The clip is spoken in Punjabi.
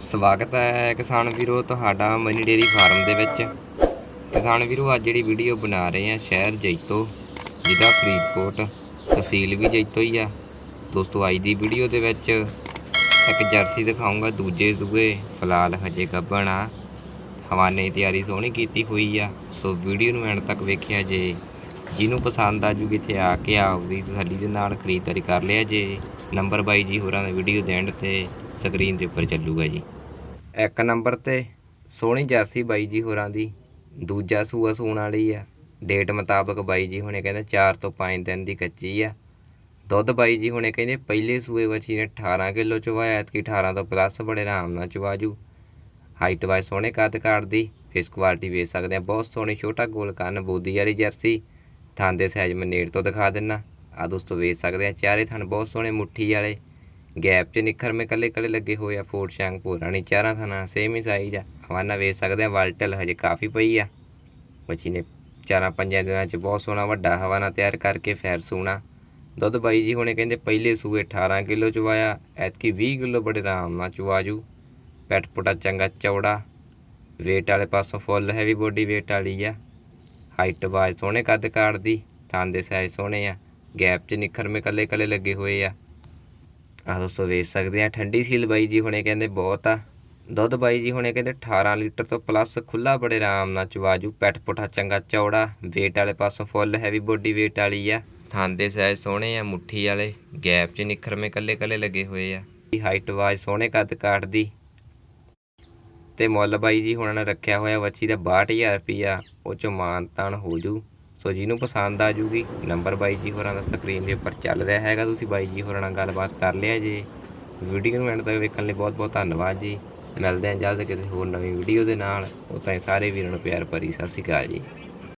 ਸਵਾਗਤ ਹੈ ਕਿਸਾਨ ਵੀਰੋ ਤੁਹਾਡਾ ਮਨੀ ਡੇਰੀ ਫਾਰਮ ਦੇ ਵਿੱਚ। ਕਿਸਾਨ ਵੀਰੋ, ਅੱਜ ਜਿਹੜੀ ਵੀਡੀਓ ਬਣਾ ਰਹੇ ਆ ਸ਼ਹਿਰ ਜੈਤੋ ਜ਼ਿਲ੍ਹਾ ਫਰੀਦਕੋਟ, ਤਹਿਸੀਲ ਵੀ ਜੈਤੋ ਹੀ ਆ। ਦੋਸਤੋ, ਅੱਜ ਦੀ ਵੀਡੀਓ ਦੇ ਵਿੱਚ ਇੱਕ ਜਰਸੀ ਦਿਖਾਉਂਗਾ ਦੂਜੇ ਸੂਏ, ਫਿਲਹਾਲ ਹਜੇ ਗੱਭਣ ਆ। ਹਵਾਨੇ ਦੀ ਤਿਆਰੀ ਸੋਹਣੀ ਕੀਤੀ ਹੋਈ ਆ, ਸੋ ਵੀਡੀਓ ਨੂੰ ਐਂਡ ਤੱਕ ਵੇਖਿਆ ਜੇ। ਜਿਹਨੂੰ ਪਸੰਦ ਆ ਜੂਗੀ ਇੱਥੇ ਆ ਕੇ ਆਪਦੀ ਤਸੱਲੀ ਦੇ ਨਾਲ ਖਰੀਦਦਾਰੀ ਕਰ ਲਿਆ ਜੇ। ਨੰਬਰ ਬਾਈ ਜੀ ਹੋਰਾਂ ਦਾ ਵੀਡੀਓ ਦੇ ਐਂਡ ਤੇ ਸਕਰੀਨ ਦੇ ਉੱਪਰ ਚੱਲੂਗਾ ਜੀ। ਇੱਕ ਨੰਬਰ ਤੇ ਸੋਹਣੀ ਜਰਸੀ ਬਾਈ ਜੀ ਹੋਰਾਂ ਦੀ। ਦੂਜਾ ਸੂਆ ਸੂਣ ਵਾਲੀ ਆ। ਡੇਟ ਮੁਤਾਬਕ ਬਾਈ ਜੀ ਹੁਣੇ ਕਹਿੰਦੇ 4 ਤੋਂ 5 ਦਿਨ ਦੀ ਕੱਚੀ ਆ। ਦੁੱਧ ਬਾਈ ਜੀ ਹੁਣੇ ਕਹਿੰਦੇ ਪਹਿਲੇ ਸੂਏ ਬੱਚੀ ਨੇ 18 ਕਿਲੋ ਚਵਾਇਆ ਕਿ 18 ਤੋਂ ਪਲੱਸ ਬੜੇ ਆਰਾਮ ਨਾਲ ਚਵਾਜੂ। ਹਾਈਟ ਵਾਈ ਸੋਹਣੇ ਕੱਦ ਕਾਟਦੀ ਫੇਸ ਕੁਆਲਿਟੀ ਵੇਖ ਸਕਦੇ ਆ। ਬਹੁਤ ਸੋਹਣੀ ਛੋਟਾ ਗੋਲ ਕੰਨ ਬੋਦੀ ਵਾਲੀ ਜਰਸੀ। ਥਾਂ ਦੇ ਸਾਈਜ਼ ਮੈਂ ਨੇੜ ਤੋਂ ਦਿਖਾ ਦਿੰਨਾ। ਆ ਦੋਸਤੋ ਵੇਖ ਸਕਦੇ ਆ, ਚਾਰੇ ਥਣ ਬਹੁਤ ਸੋਹਣੇ ਮੁੱਠੀ ਵਾਲੇ। ਗੈਪ 'ਚ ਨਿੱਖਰ ਮੇ ਕੱਲੇ ਕੱਲੇ ਲੱਗੇ ਹੋਏ ਆ ਫੋਰ ਸ਼ੈਂਕ ਪੂਰਾਣੀ ਚਾਰਾਂ ਥਾਣਾ ਸੇਮ ਹੀ ਸਾਈਜ਼ ਆ। ਹਵਾਨਾ ਵੇਖ ਸਕਦੇ ਆ, ਵਲਟਲ ਹਜੇ ਕਾਫੀ ਪਈ ਆ। ਬੱਚੀ ਨੇ ਚਾਰਾਂ ਪੰਜਾਂ ਦਿਨਾਂ 'ਚ ਬਹੁਤ ਸੋਹਣਾ ਵੱਡਾ ਹਵਾਨਾ ਤਿਆਰ ਕਰਕੇ ਫੈਰ ਸੂਣਾ। ਦੁੱਧ ਬਾਈ ਜੀ ਹੁਣੇ ਕਹਿੰਦੇ ਪਹਿਲੇ ਸੂਏ 18 ਕਿਲੋ ਚਵਾਇਆ, ਐਤਕੀ 20 ਕਿਲੋ ਬੜੇ ਆਰਾਮ ਨਾਲ ਚਵਾਜੂ। ਪੈਟ ਪੁਟਾ ਚੰਗਾ ਚੌੜਾ। ਵੇਟ ਵਾਲੇ ਪਾਸੋਂ ਫੁੱਲ ਹੈਵੀ ਬੋਡੀ ਵੇਟ ਵਾਲੀ ਆ। ਹਾਈਟ ਵਾਈਜ਼ ਸੋਹਣੇ ਕੱਦ ਕਾਟਦੀ ਥਣ ਦੇ ਸਾਈਜ਼ ਸੋਹਣੇ ਆ। ਗੈਪ 'ਚ ਨਿੱਖਰ ਮੇ ਕੱਲੇ ਕੱਲੇ ਲੱਗੇ ਹੋਏ ਆ। ਆਹ ਦੋਸਤੋ ਵੇਖ ਸਕਦੇ ਆ, ਠੰਡੀ ਸੀਲ ਬਾਈ ਜੀ ਹੁਣੇ ਕਹਿੰਦੇ ਬਹੁਤ ਆ। ਦੁੱਧ ਬਾਈ ਜੀ ਹੁਣੇ ਕਹਿੰਦੇ 18 ਲੀਟਰ ਤੋਂ ਪਲੱਸ ਖੁੱਲਾ ਬੜੇ ਆਰਾਮ ਨਾਲ ਚਵਾਜੂ ਪੈਟ ਪੁੱਠਾ ਚੰਗਾ ਚੌੜਾ ਵੇਟ ਵਾਲੇ ਪਾਸੋਂ ਫੁੱਲ ਹੈਵੀ ਬੋਡੀ ਵੇਟ ਵਾਲੀ ਆ। ਥਾਂ ਦੇ ਸਾਈਜ਼ ਸੋਹਣੇ ਆ, ਮੁੱਠੀ ਵਾਲੇ ਗੈਪ 'ਚ ਨਿੱਖਰ ਕੱਲੇ ਕੱਲੇ ਲੱਗੇ ਹੋਏ ਆ। ਹਾਈਟ ਵਾਈਜ਼ ਸੋਹਣੇ ਕੱਦ ਕਾਟਦੀ। ਤੇ ਮੁੱਲ ਬਾਈ ਜੀ ਹੁਣਾਂ ਨੇ ਰੱਖਿਆ ਹੋਇਆ ਵੱਛੀ ਦਾ 62000 ਰੁਪਿਆ ਉਹ ਚੋਂ ਮਾਨ ਤਾਨ ਹੋ ਜੂ। ਸੋ ਜਿਹਨੂੰ ਪਸੰਦ ਆ ਜੂਗੀ, ਨੰਬਰ ਬਾਈ ਜੀ ਹੋਰਾਂ ਦਾ ਸਕਰੀਨ ਦੇ ਉੱਪਰ ਚੱਲ ਰਿਹਾ ਹੈਗਾ। ਤੁਸੀਂ ਬਾਈ ਜੀ ਹੋਰਾਂ ਨਾਲ ਗੱਲਬਾਤ ਕਰ ਲਿਆ ਜੇ। ਵੀਡੀਓ ਨੂੰ ਐਂਡ ਤੱਕ ਵੇਖਣ ਲਈ ਬਹੁਤ ਬਹੁਤ ਧੰਨਵਾਦ ਜੀ। ਮਿਲਦੇ ਹਾਂ ਜਲਦ ਕਿਸੇ ਹੋਰ ਨਵੀਂ ਵੀਡੀਓ ਦੇ ਨਾਲ। ਉਹ ਤਾਂ ਸਾਰੇ ਵੀਰਾਂ ਨੂੰ ਪਿਆਰ ਭਰੀ ਸਤਿ ਸ਼੍ਰੀ ਅਕਾਲ ਜੀ।